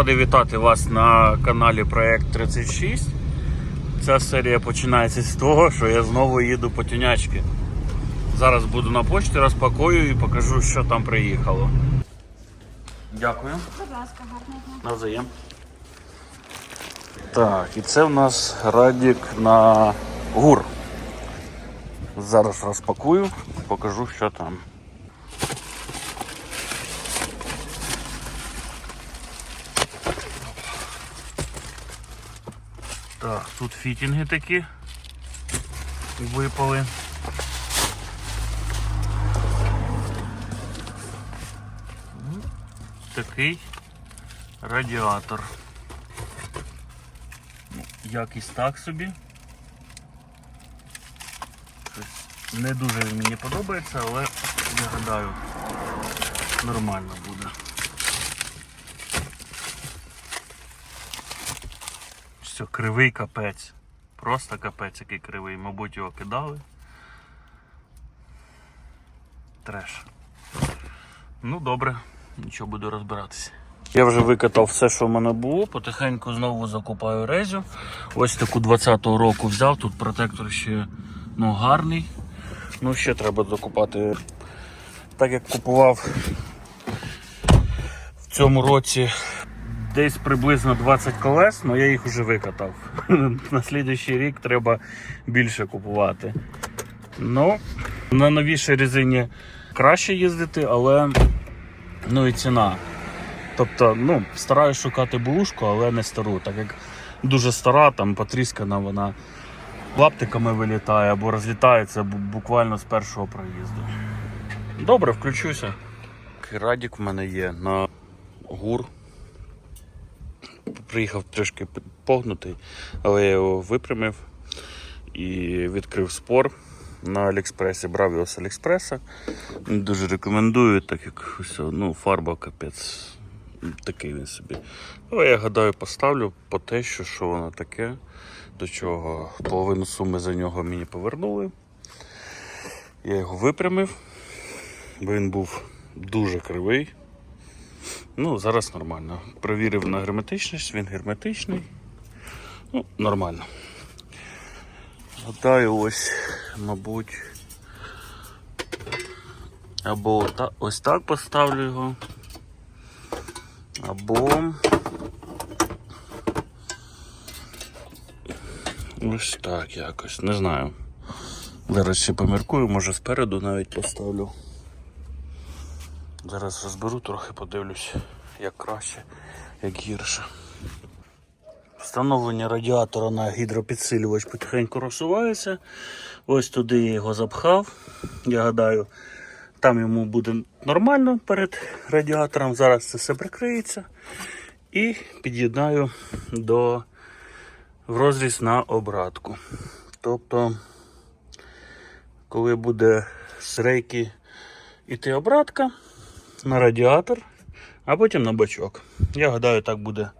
Радий вітати вас на каналі Проект 36. Ця серія починається з того, що я знову їду по тюнячки. Зараз буду на почті, розпакую і покажу, що там приїхало. Дякую. Будь ласка, гарного. Навзаєм. Так, і це в нас радік на гур. Зараз розпакую, покажу, що там. Так, тут фітінги такі випали. Такий радіатор. Ну, Якість так собі. Не дуже він мені подобається, але я гадаю, нормально буде. Все, кривий капець. Просто капець який кривий. Мабуть, його кидали. Треш. Ну добре, нічого буду розбиратися. Я вже викатав все, що в мене було. Потихеньку знову закупаю резю. Ось таку 20-го року взяв. Тут протектор ще ну, гарний. Ну, ще треба закупати. Так як купував в цьому році десь приблизно 20 колес, але я їх вже викатав. На слідуючий рік треба більше купувати. Ну, на новішій резині краще їздити, але ну і ціна. Тобто, ну, стараюсь шукати бушку, але не стару, так як дуже стара, там потріскана, вона лаптиками вилітає або розлітається буквально з першого проїзду. Добре, включуся. Радік в мене є на гур. Приїхав трішки погнутий, але я його випрямив і відкрив спор на Аліекспресі. Брав його з Аліекспреса. Дуже рекомендую, так як ось, ну, фарба капець. Такий він собі. Але я гадаю, поставлю по те, що, що воно таке, до чого половину суми за нього мені повернули. Я його випрямив, бо він був дуже кривий. Ну, зараз нормально. Провірив на герметичність, він герметичний. Ну, нормально. Гадаю, ось, мабуть. Або ось так поставлю його. Або ось так якось, не знаю. Зараз ще поміркую, може спереду навіть поставлю. Зараз розберу трохи, подивлюсь, як краще, як гірше. Встановлення радіатора на гідропідсилювач потихеньку розсувається. Ось туди я його запхав. Я гадаю, там йому буде нормально перед радіатором. Зараз це все прикриється. І під'єднаю до в розріз на обратку. Тобто, коли буде з рейки іти обратка на радіатор, а потім на бачок. Я гадаю, так буде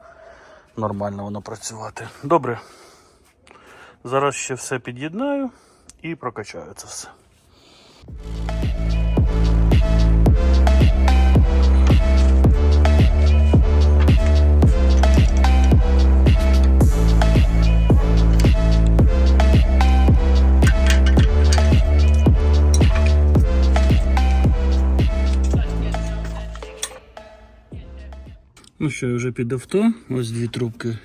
нормально воно працювати. Добре. Зараз ще все під'єднаю і прокачаю це все. Ну що, я вже під авто. Ось дві трубки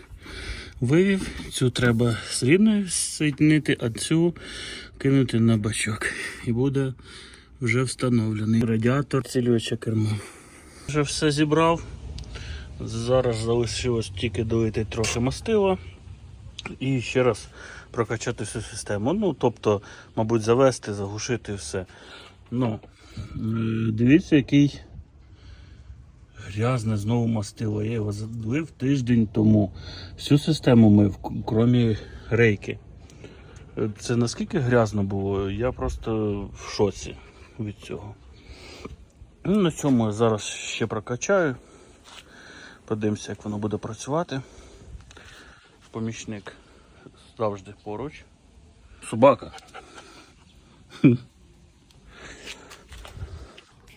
вивів. Цю треба срібною соединити, а цю кинути на бачок. І буде вже встановлений радіатор цілююче кермо. Вже все зібрав. Зараз залишилось тільки долити трохи мастила і ще раз прокачати всю систему. Ну, тобто, мабуть, завести, заглушити все. Ну, е, дивіться, який Грязне знову мастило. Я його залив тиждень тому. Всю систему мив, к- крім рейки. Це наскільки грязно було, я просто в шоці від цього. Ну, на цьому я зараз ще прокачаю. Подивимося, як воно буде працювати. Помічник завжди поруч. Собака.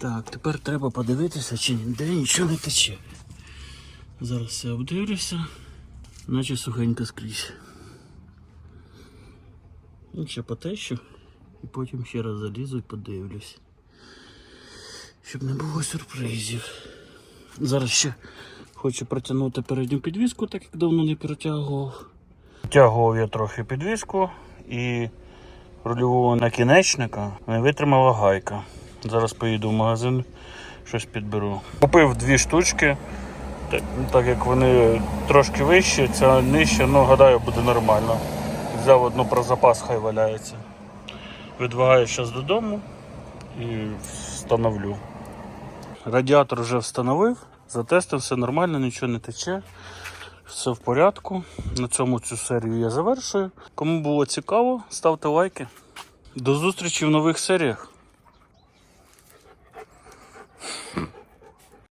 Так, тепер треба подивитися, чи ніде нічого не тече. Зараз все обдивлюся, наче сухенько скрізь. Ну, ще потещу і потім ще раз залізу і подивлюсь. Щоб не було сюрпризів. Зараз ще хочу протягнути передню підвіску, так як давно не протягував. Тягував я трохи підвіску і рульового накінечника не витримала гайка. Зараз поїду в магазин, щось підберу. Купив дві штучки, так, так як вони трошки вищі, ця нижча, ну гадаю, буде нормально. Взяв одну про запас, хай валяється. Відвагаю зараз додому і встановлю. Радіатор вже встановив, затестив, все нормально, нічого не тече. Все в порядку. На цьому цю серію я завершую. Кому було цікаво, ставте лайки. До зустрічі в нових серіях.